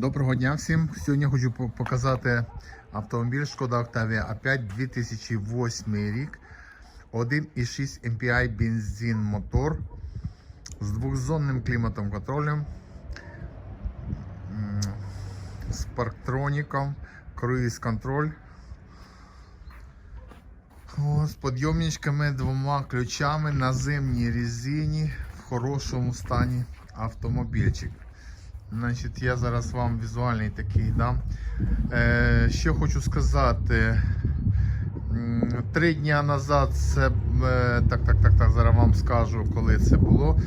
Доброго дня всім. Сьогодні хочу показати автомобіль Шкода Octavia A5 2008 рік. 1,6 MPI бензин мотор з двохзонним кліматом контролем, з парктроніком, круїз контроль. З підйомничками, двома ключами на зимній резині в хорошому стані автомобільчик. Значить, я зараз вам візуальний такий дам. Е, що хочу сказати. Три дня назад це е, так, так, так, так, зараз вам скажу, коли це було.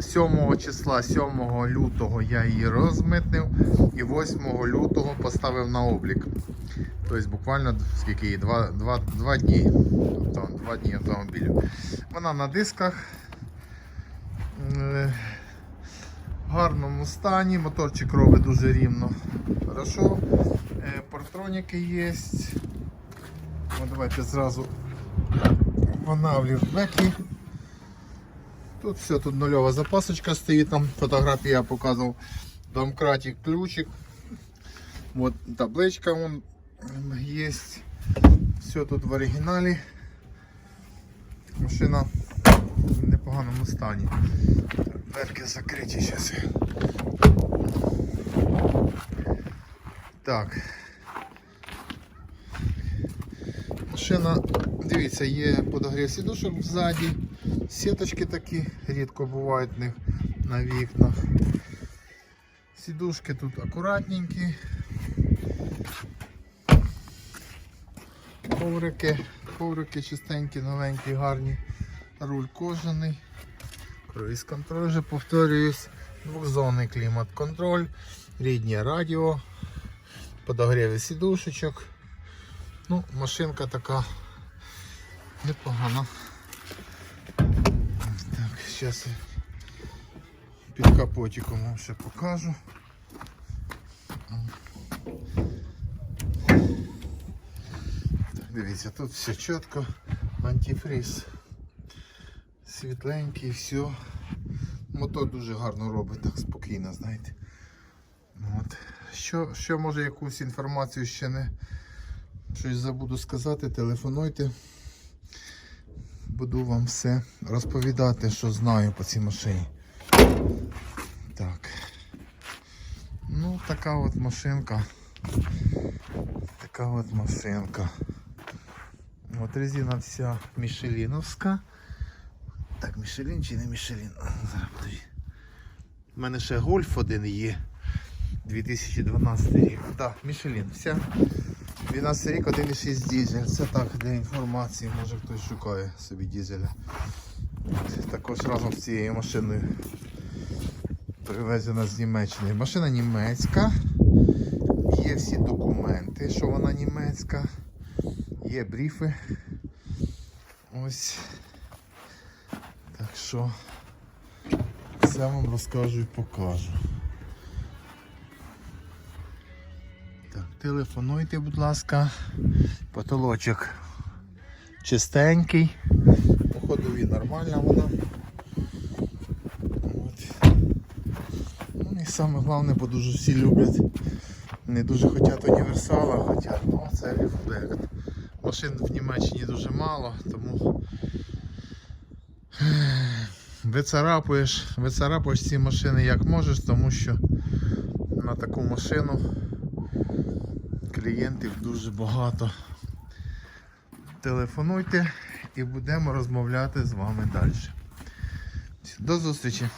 7 числа, 7 лютого я її розмитнив і 8 лютого поставив на облік. Тобто буквально скільки? Два, два, два дні. Тобто, два дні автомобілю. Вона на дисках. Гарному стані, моторчик робить дуже рівно. Хорошо. Е, Портроніки є. Ну, давайте зразу беки. Тут все, тут нульова запасочка стоїть, там фотографії я показував. Домкратик, ключик. Вот табличка вон є. Все тут в оригіналі. Машина в непоганому стані. Дверки закриті зараз. Так. Машина, дивіться, є подогрів сідушок ззаді. Сіточки такі рідко бувають них на вікнах. Сідушки тут акуратненькі. Коврики, коврики чистенькі, новенькі, гарні. Руль кожаний. Круїз контроль вже повторююсь. Двохзонний клімат контроль, рідні радіо, подогріви сідушечок. Ну, машинка така непогана. Так, зараз я під капотиком вам ще покажу. Так, дивіться, тут все чітко, антифриз Світленький, все. Мотор дуже гарно робить, так спокійно, знаєте. От. Що, що може якусь інформацію ще не щось забуду сказати, телефонуйте. Буду вам все розповідати, що знаю по цій машині. Так. Ну, така от машинка. Така от машинка. От резина вся мішеліновська. Так, Мішелін чи не Мішелін? Зараз подиві. У мене ще гольф один є. 2012 рік. Так, Мішелін. Вся 12 рік 1,6 дизель. Це так для інформації, може хтось шукає собі дизеля. От, Також разом з цією машиною привезена з Німеччини. Машина німецька. Є всі документи, що вона німецька. Є бріфи. Ось. Що все вам розкажу і покажу. Так, телефонуйте, будь ласка. Потолочок чистенький. По ходові нормальна вона. От. Ну і саме головне, бо дуже всі люблять. Не дуже хочуть універсала, хочуть, ну це рефлект. Машин в Німеччині дуже мало, тому вицарапуєш, вицарапуєш ці машини як можеш, тому що на таку машину клієнтів дуже багато. Телефонуйте і будемо розмовляти з вами далі. До зустрічі!